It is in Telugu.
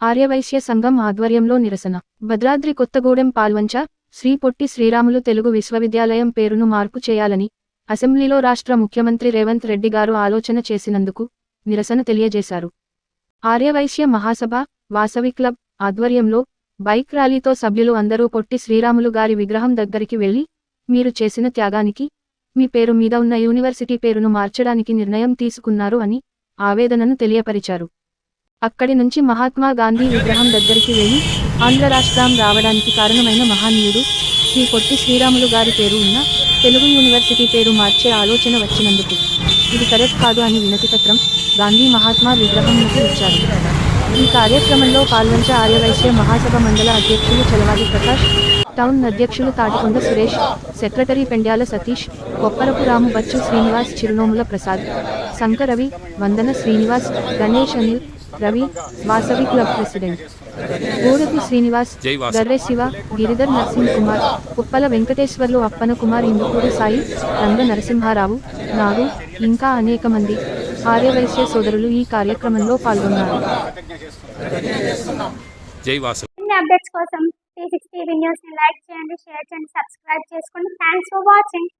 ఆర్యవైశ్య సంఘం ఆధ్వర్యంలో నిరసన. భద్రాద్రి కొత్తగూడెం పాల్వంచ శ్రీ పొట్టి శ్రీరాములు తెలుగు విశ్వవిద్యాలయం పేరును మార్పు చేయాలని అసెంబ్లీలో రాష్ట్ర ముఖ్యమంత్రి రేవంత్ రెడ్డి గారు ఆలోచన చేసినందుకు నిరసన తెలియజేశారు. ఆర్యవైశ్య మహాసభ వాసవి క్లబ్ ఆధ్వర్యంలో బైక్ ర్యాలీతో సభ్యులు అందరూ పొట్టి శ్రీరాములు గారి విగ్రహం దగ్గరికి వెళ్ళి మీరు చేసిన త్యాగానికి మీ పేరు మీద ఉన్న యూనివర్సిటీ పేరును మార్చడానికి నిర్ణయం తీసుకున్నారు అని ఆవేదనను తెలియపరిచారు. అక్కడి నుంచి మహాత్మా గాంధీ విగ్రహం దగ్గరికి వెళ్ళి ఆంధ్ర రాష్ట్రం రావడానికి కారణమైన మహానీయుడు శ్రీ పొట్టి శ్రీరాములు గారి పేరు ఉన్న తెలుగు యూనివర్సిటీ పేరు మార్చే ఆలోచన వచ్చినందుకు. ఇది కరెక్ట్ కాదు అని వినతిపత్రం గాంధీ మహాత్మా విగ్రహంకు ఇచ్చారు. ఈ కార్యక్రమంలో పాల్గొంచ ఆర్యవైశ్య మహాసభ మండల అధ్యక్షులు చలవాది ప్రకాష్ టౌన్ అధ్యక్షులు Tatikonda Suresh secretary Pendyala Satish Kopparapu Ramu Bachchu Srinivas Chirunomula Prasad Shankaravi Vandana Srinivas Ganesh Anil Ravi Vasavi club president. Gorati Srinivas. Garre Siva Giridhar Narasimh Kumar Uppala Venkateswarlu Appana Kumar Indukuru Sai Ranga Narasimharao Nagu ఇంకా అనేక మంది ఆర్యవైశ్య సోదరులు ఈ కార్యక్రమంలో పాల్గొన్నారు. అప్డేట్స్ కోసం త్రీ సిక్స్టీ న్యూస్ని లైక్ చేయండి షేర్ చేయండి సబ్స్క్రైబ్ చేసుకోండి. Thanks for watching